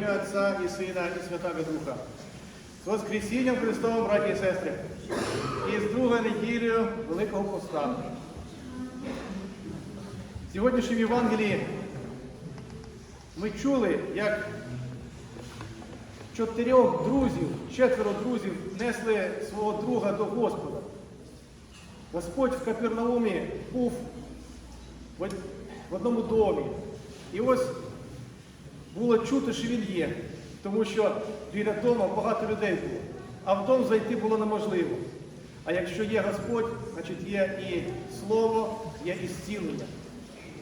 ім'я Отця і Сина, і Святого Духа. З Воскресінням Христовим, браті і сестри, і з другою неділею Великого Поста. В сьогоднішньому Євангелії ми чули, як чотирьох друзів, четверо друзів несли свого друга до Господа. Господь в Капернаумі був в одному домі. І ось було чути, що він є, тому що біля дому багато людей було. А в дом зайти було неможливо. А якщо є Господь, значить є і слово, є і зцілення.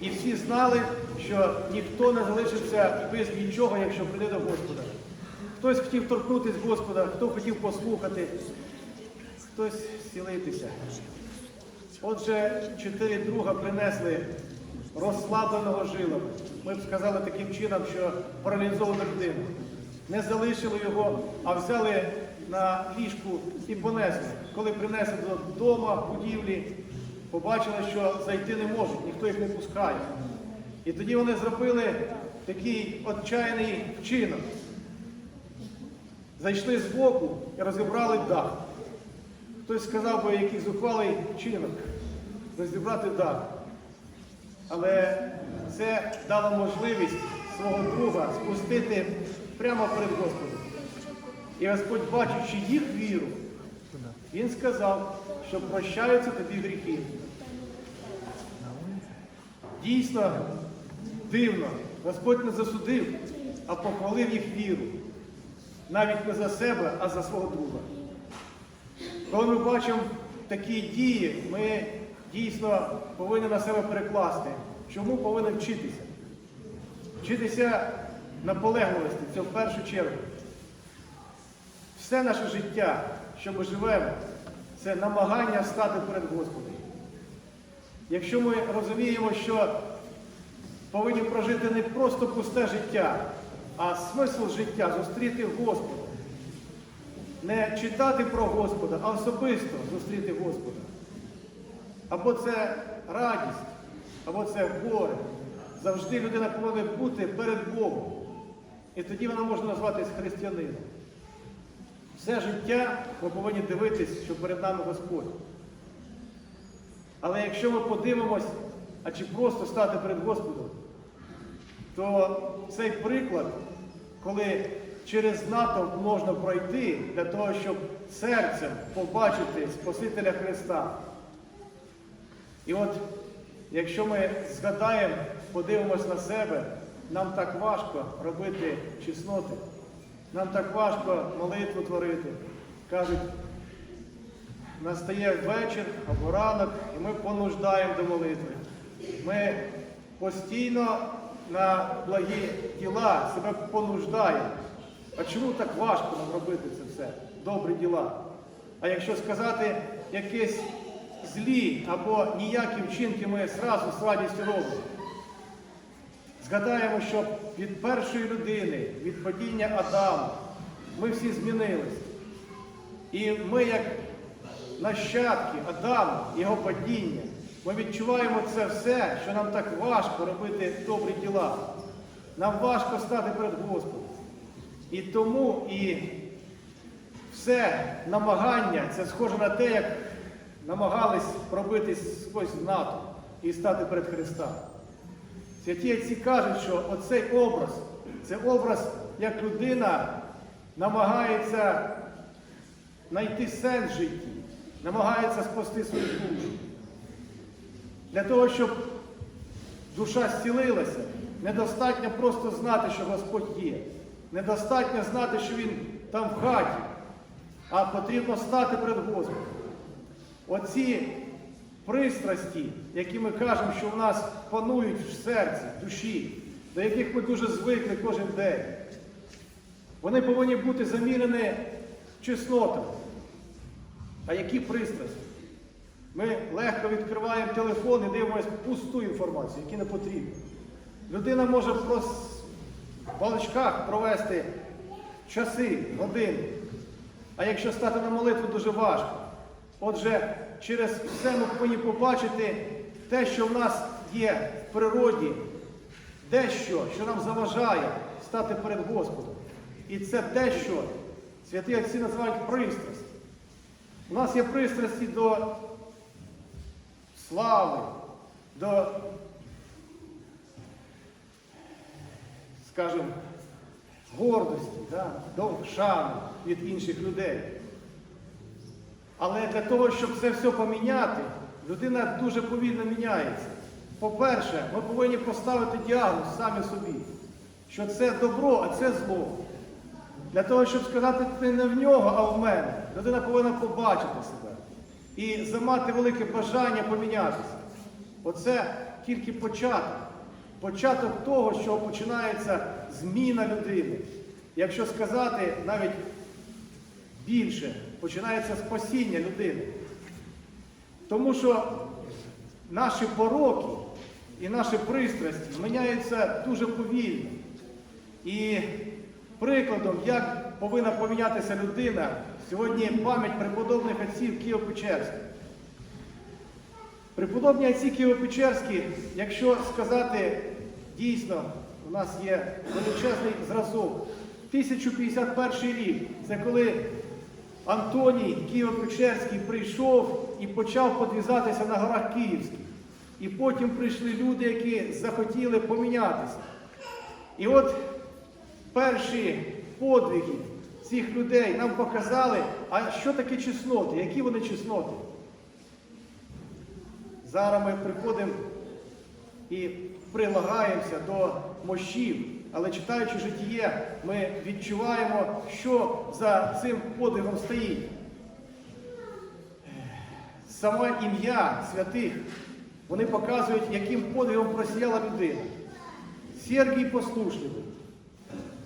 І всі знали, що ніхто не залишиться без нічого, якщо прийде до Господа. Хтось хотів торкнутися Господа, хто хотів послухати, хтось зцілитися. Отже, чотири друга принесли розслабленого жила. Ми б сказали таким чином, що паралізовану людину. Не залишили його, а взяли на ліжку і понесли. Коли принесли до дома, будівлі, побачили, що зайти не можуть, ніхто їх не пускає. І тоді вони зробили такий отчаяний вчинок. Зайшли збоку і розібрали дах. Хтось сказав би, який зухвалий вчинок розібрати дах. Але це дало можливість свого друга спустити прямо перед Господом. І Господь, бачачи їх віру, Він сказав, що прощаються тобі гріхи. Дійсно дивно, Господь не засудив, а похвалив їх віру. Навіть не за себе, а за свого друга. Коли ми бачимо такі дії, ми дійсно повинні на себе перекласти. Чому повинні вчитися? Вчитися наполегливості, це в першу чергу. Все наше життя, що ми живемо, це намагання стати перед Господом. Якщо ми розуміємо, що повинні прожити не просто пусте життя, а смисл життя зустріти Господа. Не читати про Господа, а особисто зустріти Господа. Або це радість, або це горе. Завжди людина повинна бути перед Богом. І тоді вона може назватись християнином. Все життя ми повинні дивитись, що перед нами Господь. Але якщо ми подивимось, а чи просто стати перед Господом, то цей приклад, коли через натовп можна пройти для того, щоб серцем побачити Спасителя Христа. І от, якщо ми згадаємо, подивимось на себе, нам так важко робити чесноти, нам так важко молитву творити. Кажуть, настає вечір або ранок, і ми понуждаємо до молитви. Ми постійно на благі діла себе понуждаємо. А чому так важко нам робити це все? Добрі діла. А якщо сказати якісь злі або ніякі вчинки ми зразу з радістю робимо. Згадаємо, що від першої людини, від падіння Адама, ми всі змінилися. І ми, як нащадки Адама, його падіння, ми відчуваємо це все, що нам так важко робити добрі діла. Нам важко стати перед Господом. І тому і все намагання, це схоже на те, як намагались пробитись сквозь НАТО і стати перед Христа. Святі отці кажуть, що оцей образ, це образ, як людина намагається знайти сенс в житті, намагається спасти свою душу. Для того, щоб душа зцілилася, недостатньо просто знати, що Господь є. Недостатньо знати, що Він там в хаті, а потрібно стати перед Господом. Оці пристрасті, які ми кажемо, що в нас панують в серці, в душі, до яких ми дуже звикли кожен день, вони повинні бути замірені чеснотами. А які пристрасті? Ми легко відкриваємо телефон і дивимося пусту інформацію, які не потрібні. Людина може в балачках провести часи, години. А якщо стати на молитву, дуже важко. Отже, через все ми повинні побачити те, що в нас є в природі, дещо, що нам заважає стати перед Господом. І це те, що святі отці називають пристрасть. У нас є пристрасті до слави, до, скажімо, гордості, да, до шани від інших людей. Але для того, щоб це все поміняти, людина дуже повільно міняється. По-перше, ми повинні поставити діагноз самі собі, що це добро, а це зло. Для того, щоб сказати це не в нього, а в мене, людина повинна побачити себе і замати велике бажання помінятися. Оце тільки початок. Початок того, що починається зміна людини. Якщо сказати навіть більше, починається спасіння людини. Тому що наші пороки і наші пристрасті міняються дуже повільно. І прикладом, як повинна помінятися людина, сьогодні пам'ять преподобних отців Києво-Печерських. Преподобні отці Києво-Печерські, якщо сказати дійсно, у нас є величезний зразок. 1051 рік це коли Антоній Києво-Печерський прийшов і почав подвізатися на горах Київських. І потім прийшли люди, які захотіли помінятися. І от перші подвиги цих людей нам показали, а що таке чесноти, які вони чесноти. Зараз ми приходимо і прилагаємося до мощів, але читаючи житіє, ми відчуваємо, що за цим подвигом стоїть. Саме ім'я святих, вони показують, яким подвигом просіяла людина. Сергій послушливий.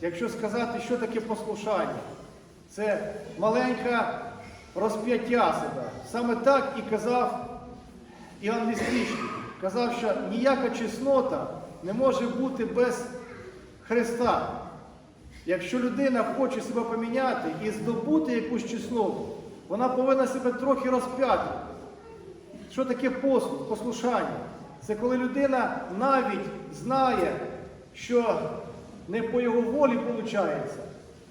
Якщо сказати, що таке послушання, це маленьке розп'яття себе. Саме так і казав Іоанн Лісничний. Казав, що ніяка чеснота не може бути без Христа. Якщо людина хоче себе поміняти і здобути якусь чесноту, вона повинна себе трохи розп'яти. Що таке послух, послушання? Це коли людина навіть знає, що не по його волі виходить,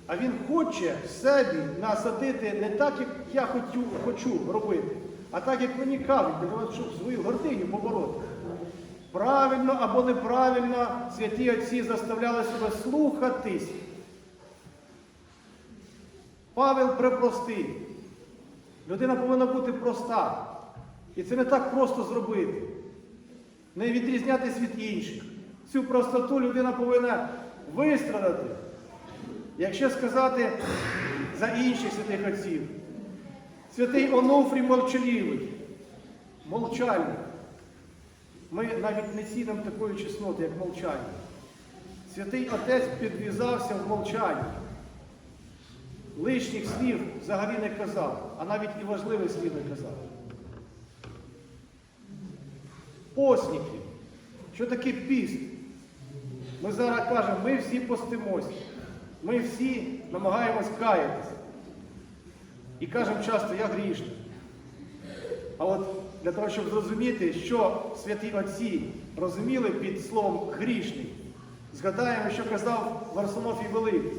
а він хоче в собі насадити не так, як я хочу, хочу робити, а так, як мені кажуть, для того, щоб свою гординю побороти. Правильно або неправильно святі отці заставляли себе слухатись. Павел препростий. Людина повинна бути проста. І це не так просто зробити. Не відрізнятися від інших. Цю простоту людина повинна вистрадати. Якщо сказати за інших святих отців, святий Онуфрій мовчалівий, мовчальник. Ми навіть не цінимо такої чесноти, як мовчання. Святий Отець підв'язався в мовчанні. Лишніх слів взагалі не казав, а навіть і важливих слів не казав. Постники. Що таке піст? Ми зараз кажемо, ми всі постимося. Ми всі намагаємось каятися. І кажемо часто, я грішний. А от для того, щоб зрозуміти, що святі отці розуміли під словом грішний, згадаємо, що казав Варсонофій Великий.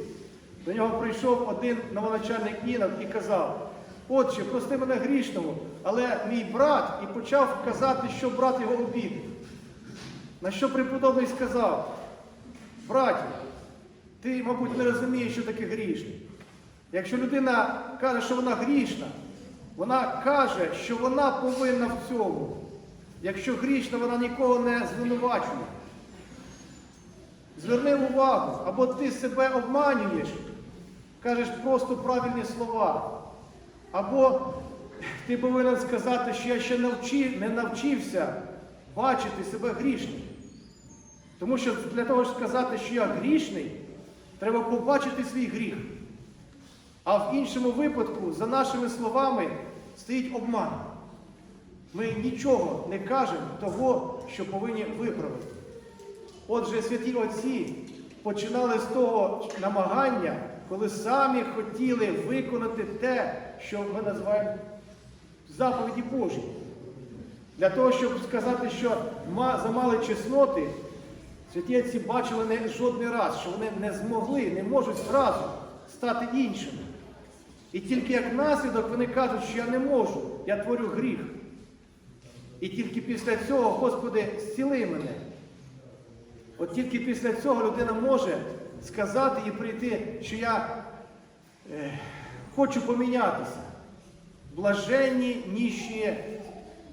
До нього прийшов один новоначальник Інок і казав, отче, прости мене грішному, але мій брат і почав казати, що брат його обідав. На що преподобний сказав, браті, ти, мабуть, не розумієш, що таке грішний. Якщо людина каже, що вона грішна, вона каже, що вона повинна в цьому. Якщо грішна, вона нікого не звинувачує. Зверни увагу, або ти себе обманюєш, кажеш просто правильні слова. Або ти повинен сказати, що я ще навчив, не навчився бачити себе грішним. Тому що для того, щоб сказати, що я грішний, треба побачити свій гріх. А в іншому випадку, за нашими словами, стоїть обман. Ми нічого не кажемо того, що повинні виправити. Отже, святі отці починали з того намагання, коли самі хотіли виконати те, що ми називаємо заповіді Божі. Для того, щоб сказати, що замали чесноти, Святі отці бачили не жодний раз, що вони не змогли, не можуть зразу стати іншими. І тільки як наслідок вони кажуть, що я не можу, я творю гріх. І тільки після цього, Господи, зціли мене. От тільки після цього людина може сказати і прийти, що я е, хочу помінятися. Блаженні ніщі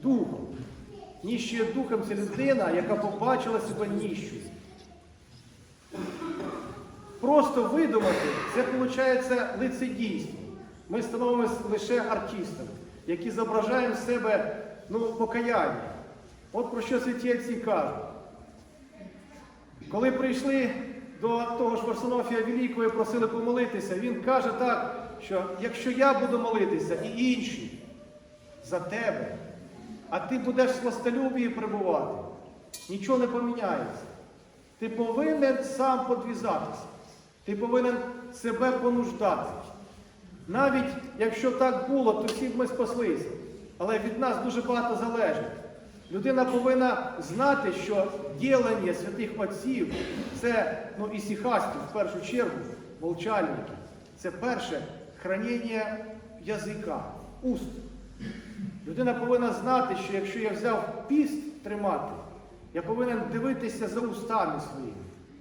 духом. Ніщі духом це людина, яка побачила себе ніщою. Просто видумати, це виходить лицедійство. Ми становимося лише артистами, які зображаємо з себе ну, покаяння. От про що святі отці кажуть. Коли прийшли до того ж Варсонофія Великого і просили помолитися, він каже так, що якщо я буду молитися і інші за тебе, а ти будеш в сластолюбії перебувати, нічого не поміняється. Ти повинен сам подвізатися. Ти повинен себе понуждати. Навіть якщо так було, то всі б ми спаслися. Але від нас дуже багато залежить. Людина повинна знати, що ділення святих отців це ну, і сіхастів, в першу чергу, молчальники. Це перше хранення язика, уст. Людина повинна знати, що якщо я взяв піст тримати, я повинен дивитися за устами своїми.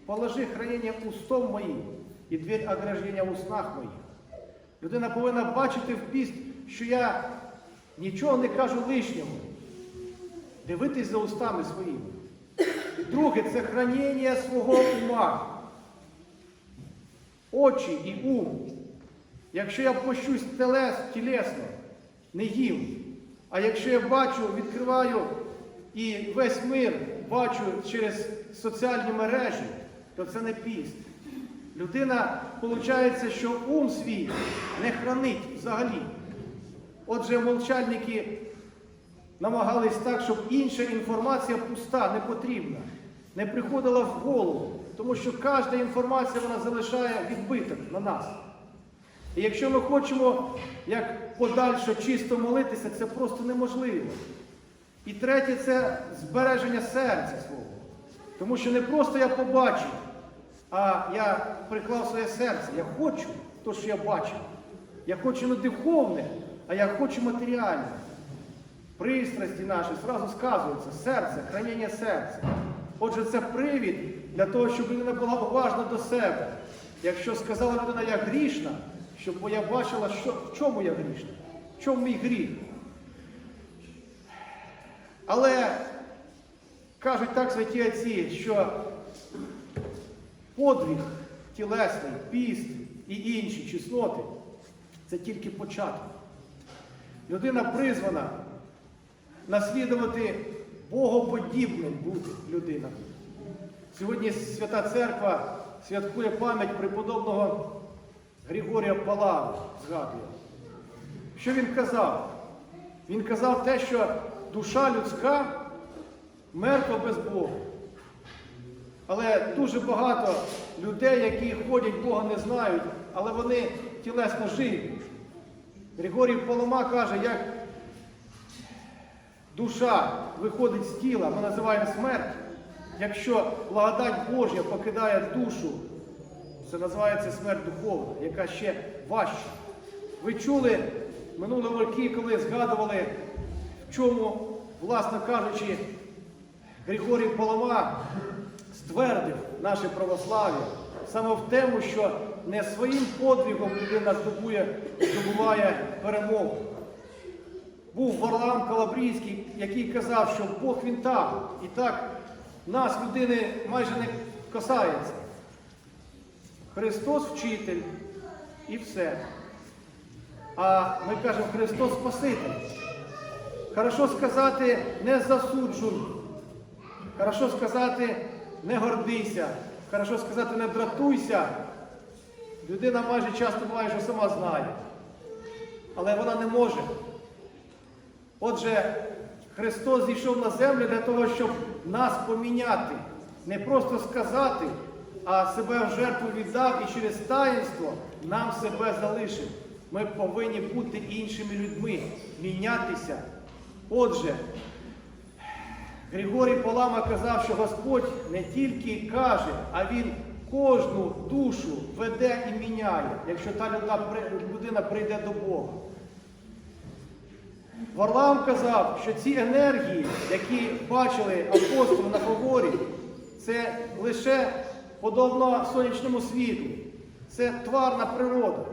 Положи хранення устом моїм і дверь ограждення в уснах моїх. Людина повинна бачити в піст, що я нічого не кажу лишнього. Дивитись за устами своїми. Друге, це хранення свого ума. Очі і ум. Якщо я пощусь телес, тілесно, не їм. А якщо я бачу, відкриваю і весь мир бачу через соціальні мережі, то це не піст. Людина, виходить, що ум свій не хранить взагалі. Отже, молчальники намагались так, щоб інша інформація пуста, не потрібна, не приходила в голову. Тому що кожна інформація вона залишає відбиток на нас. І якщо ми хочемо як подальше чисто молитися, це просто неможливо. І третє це збереження серця свого. Тому що не просто я побачив, а я приклав своє серце. Я хочу то, що я бачив. Я хочу не духовне, а я хочу матеріальне. Пристрасті наші зразу сказуються серце, хранення серця. Отже, це привід для того, щоб людина була уважна до себе. Якщо сказала людина, я грішна, щоб я бачила, що, в чому я грішна, в чому мій гріх. Але кажуть так святі отці, що подвиг тілесний, піст і інші чесноти це тільки початок. Людина призвана наслідувати богоподібним бути людиною. Сьогодні Свята Церква святкує пам'ять преподобного Григорія Палави, згадує. Що він казав? Він казав те, що душа людська мертва без Бога. Але дуже багато людей, які ходять, Бога не знають, але вони тілесно живі. Григорій Палома каже, як душа виходить з тіла, ми називаємо смерть. Якщо благодать Божя покидає душу, це називається смерть духовна, яка ще важча. Ви чули минулі роки, коли згадували, в чому, власно кажучи, Григорій Палома ствердив наше православ'я саме в тому, що не своїм подвигом людина здобує, здобуває перемогу. Був Варлам Калабрійський, який казав, що Бог він там. І так нас, людини, майже не касається. Христос вчитель і все. А ми кажемо Христос Спаситель. Хорошо сказати не засуджуй. Хорошо сказати не гордися. Хорошо сказати не дратуйся. Людина майже часто буває, що сама знає. Але вона не може. Отже, Христос зійшов на землю для того, щоб нас поміняти. Не просто сказати, а себе в жертву віддав і через таїнство нам себе залишив. Ми повинні бути іншими людьми, мінятися. Отже, Григорій Полама казав, що Господь не тільки каже, а Він кожну душу веде і міняє, якщо та людина прийде до Бога. Варлам казав, що ці енергії, які бачили апостоли на говорі, це лише подобно сонячному світлу, це тварна природа.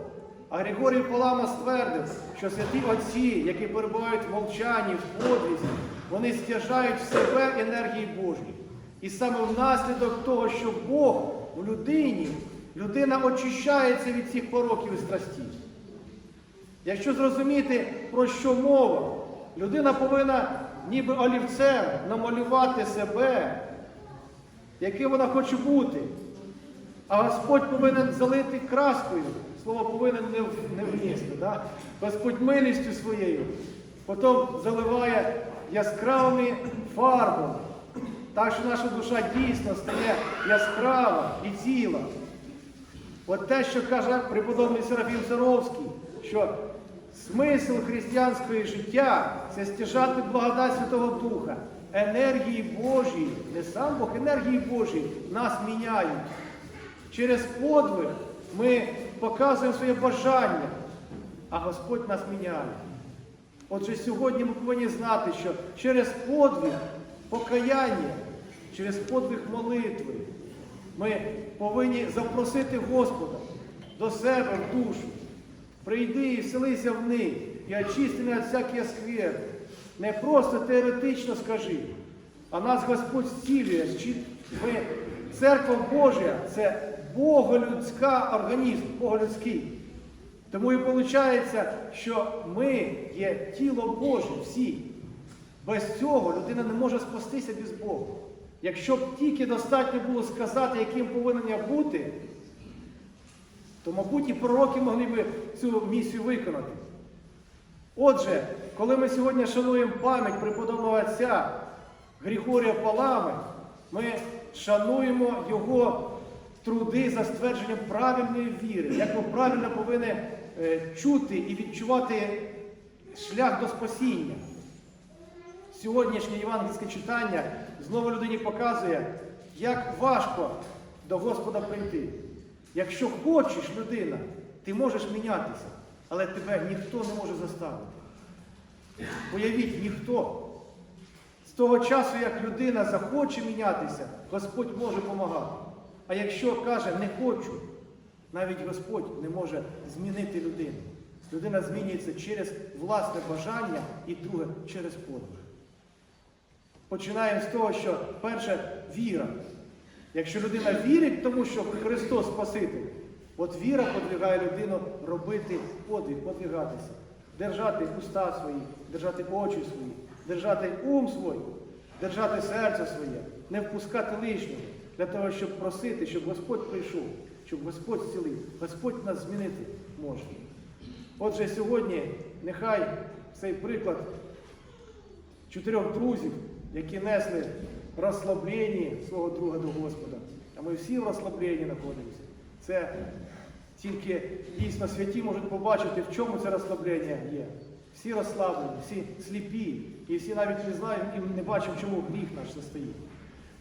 А Григорій Палама ствердив, що святі отці, які перебувають в мовчанні, в подвізі, вони стяжають в себе енергії Божі. І саме внаслідок того, що Бог в людині, людина очищається від цих пороків і страстів. Якщо зрозуміти, про що мова, людина повинна ніби олівцем намалювати себе, яким вона хоче бути. А Господь повинен залити краскою. Слово повинен не вмісти. Да? Господь милістю своєю. Потім заливає яскравими фарбами. Так що наша душа дійсно стає яскрава і ціла. От те, що каже преподобний Серафім Саровський, що смисл християнського життя це стяжати благодать Святого Духа. Енергії Божі, не сам Бог, енергії Божі нас міняють. Через подвиг ми показуємо своє бажання, а Господь нас міняє. Отже, сьогодні ми повинні знати, що через подвиг покаяння, через подвиг молитви ми повинні запросити Господа до себе в душу. Прийди і вселися в них, і очисти від всякої скверни. Не просто теоретично скажи, а нас Господь зцілює. Церква Божа це боголюдська організм, боголюдський. Тому і виходить, що ми є тіло Боже всі. Без цього людина не може спастися без Бога. Якщо б тільки достатньо було сказати, яким повинен я бути, то, мабуть, і пророки могли б цю місію виконати. Отже, коли ми сьогодні шануємо пам'ять преподобного отця Григорія Палами, ми шануємо його труди за ствердженням правильної віри, як ми правильно повинні чути і відчувати шлях до спасіння. Сьогоднішнє євангельське читання знову людині показує, як важко до Господа прийти. Якщо хочеш людина, ти можеш мінятися, але тебе ніхто не може заставити. Уявіть, ніхто. З того часу, як людина захоче мінятися, Господь може допомагати. А якщо каже не хочу, навіть Господь не може змінити людину. Людина змінюється через власне бажання і друге через подвиг. Починаємо з того, що перше віра. Якщо людина вірить тому, що Христос Спаситель, от віра подвигає людину робити подвиг, подвигатися, держати уста свої, держати очі свої, держати ум свій, держати серце своє, не впускати лишнього, для того, щоб просити, щоб Господь прийшов, щоб Господь зцілив, Господь нас змінити може. Отже, сьогодні нехай цей приклад чотирьох друзів, які несли розслаблення свого друга до Господа. А ми всі в розслабленні знаходимося. Це тільки дійсно святі можуть побачити, в чому це розслаблення є. Всі розслаблені, всі сліпі, і всі навіть не знають і не бачимо, чому гріх наш состоїть.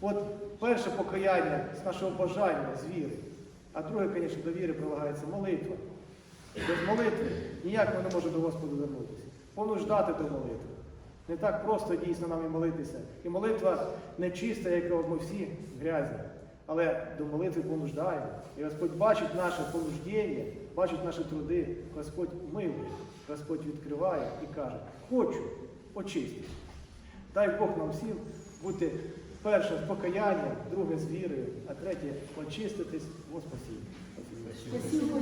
От перше покаяння з нашого бажання, з віри. А друге, звісно, до віри прилагається молитва. Без молитви ніяк ми не можемо до Господа вернутися. Понуждати до молитви. Не так просто дійсно нам і молитися. І молитва не чиста, як ми всі грязні. Але до молитви понуждаємо. І Господь бачить наше понуждення, бачить наші труди. Господь милує, Господь відкриває і каже, хочу очистити. Дай Бог нам всім бути перше з покаянням, друге з вірою, а третє очиститись. Спасибо.